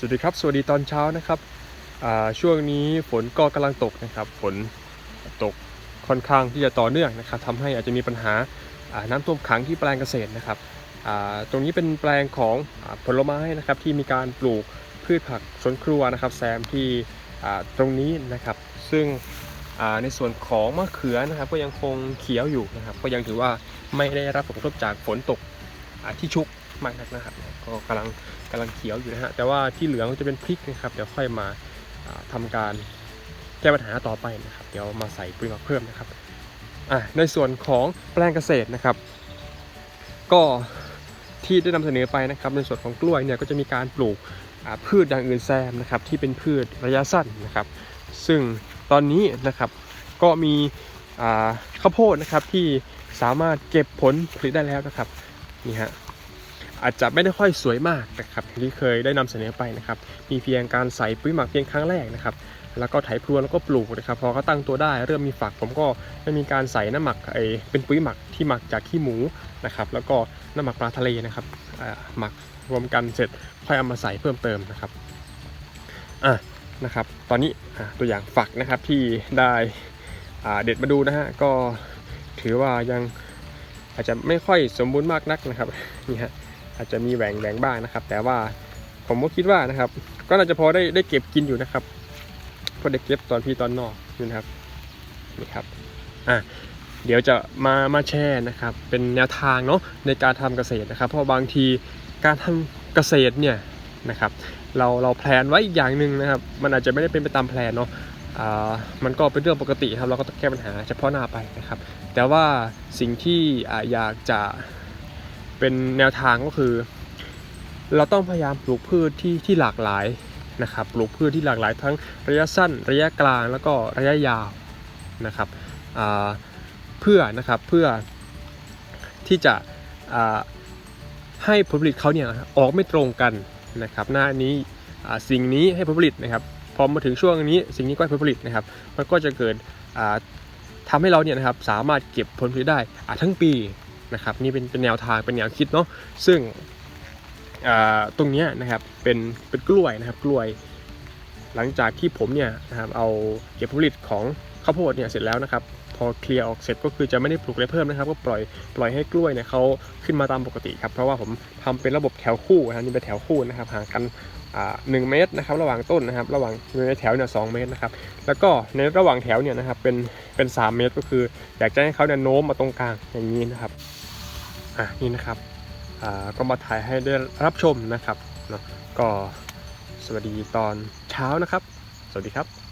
สวัสดีครับ สวัสดีตอนเช้านะครับช่วงนี้ฝนก็กำลังตกนะครับ ฝนตกค่อนข้างที่จะต่อเนื่องนะครับทำให้อาจจะมีปัญหาน้ำท่วมขังที่แปลงเกษตรนะครับตรงนี้เป็นแปลงของอผลไม้นะครับที่มีการปลูกพืชผักสวนครัวนะครับแซมที่ตรงนี้นะครับ ซึ่งในส่วนของมะเขือนะครับก็ยังคงเขียวอยู่นะครับ ก็ยังถือว่าไม่ได้รับผลกระทบจากฝนตกที่ชุก มากนักนะครับ ก็กำลังกำลังเขียวอยู่นะฮะ แต่ว่าที่เหลืองจะเป็นพริกนะครับ เดี๋ยวค่อยมาทำาการแก้ปัญหาต่อไปนะครับ เดี๋ยวมาใส่ปุ๋ยหมักเพิ่มนะครับอะในส่วนของแปลงเกษตรนะครับ ก็ที่ได้นำเสนอไปนะครับ ในส่วนของกล้วยเนี่ยก็จะมีการปลูกพืชอย่างอื่นแซมนะครับ ที่เป็นพืชระยะสั้นนะครับ ซึ่งตอนนี้นะครับก็มีข้าวโพดนะครับที่สามารถเก็บผลผลิตได้แล้วนะครับนี่ฮะ อาจจะไม่ได้ค่อยสวยมากนะครับที่เคยได้นำเสนอไปนะครับ มีเพียงการใส่ปุ๋ยหมักเพียงครั้งแรกนะครับ แล้วก็ไถพรวนแล้วก็ปลูกนะครับ พอเขาตั้งตัวได้เริ่มมีฝัก ผมก็ได้มีการใส่น้ำหมักไอเป็นปุ๋ยหมักที่หมักจากขี้หมูนะครับ แล้วก็น้ำหมักปลาทะเลนะครับหมักรวมกันเสร็จค่อยเอามาใส่เพิ่มเติมนะครับอะนะครับ ตอนนี้ตัวอย่างฝักนะครับที่ได้เด็ดมาดูนะฮะก็ถือว่ายังอาจจะไม่ค่อยสมบูรณ์มากนักนะครับนี่ฮะ อาจจะมีแหว่งแหว่งบ้างนะครับ แต่ว่าผมก็คิดว่านะครับ ก็น่าจะพอได้ได้เก็บกินอยู่นะครับเพราะได้เก็บตอนพี่ตอนนอกนี่นะครับนี่ครับอะเดี๋ยวจะมามาแชร์นะครับ เป็นแนวทางเนาะในการทำเกษตรนะครับ เพราะบางทีการทำเกษตรเนี่ยนะครับ เราเราแพลนไว้อีกอย่างหนึ่งนะครับ มันอาจจะไม่ได้เป็นไปตามแพลนเนาะอ่ามันก็เป็นเรื่องปกติครับเราก็ต้องแก้ปัญหาเฉพาะหน้าไปนะครับ แต่ว่าสิ่งที่อยากจะ เป็นแนวทางก็คือ เราต้องพยายามปลูกพืชที่ที่หลากหลายนะครับปลูกพืชที่หลากหลายทั้งระยะสั้น ระยะกลางแล้วก็ระยะยาวนะครับเพื่อนะครับเพื่อที่จะให้ผลผลิตเขาเนี่ยออกไม่ตรงกันนะครับ หน้านี้สิ่งนี้ให้ผลผลิตนะครับพอมาถึงช่วงนี้สิ่งนี้ก็ให้ผลผลิตนะครับ มันก็จะเกิดอ่าทำให้เราเนี่ยนะครับสามารถเก็บผลผลิตได้ทั้งปี นะครับนี่เป็นเป็นแนวทางเป็นแนวคิดเนาะซึ่งตรงนี้นะครับเป็นเป็นกล้วยนะครับกล้วย หลังจากที่ผมเนี่ยนะครับเอาเก็บผลผลิตของข้าวโพดเนี่ยเสร็จแล้วนะครับ พอเคลียร์ออกเสร็จก็คือจะไม่ได้ปลูกอะไรเพิ่มนะครับ ก็ปล่อยปล่อยให้กล้วยเนี่ยเขาขึ้นมาตามปกติครับเพราะว่าผมทำเป็นระบบแถวคู่นะครับนี่เป็นแถวคู่นะครับห่างกันหนึ่งเมตรนะครับระหว่างต้นนะครับระหว่างในแถวเนี่ยสองเมตรนะครับแล้วก็ในระหว่างแถวเนี่ยนะครับเป็นเป็นสามเมตรก็คือ อยากจะให้เขาเนี่ยโน้มมาตรงกลางอย่างนี้นะครับอะนี่นะครับอ่าก็มาถ่ายให้ได้รับชมนะครับเนาะก็สวัสดีตอนเช้านะครับ สวัสดีครับ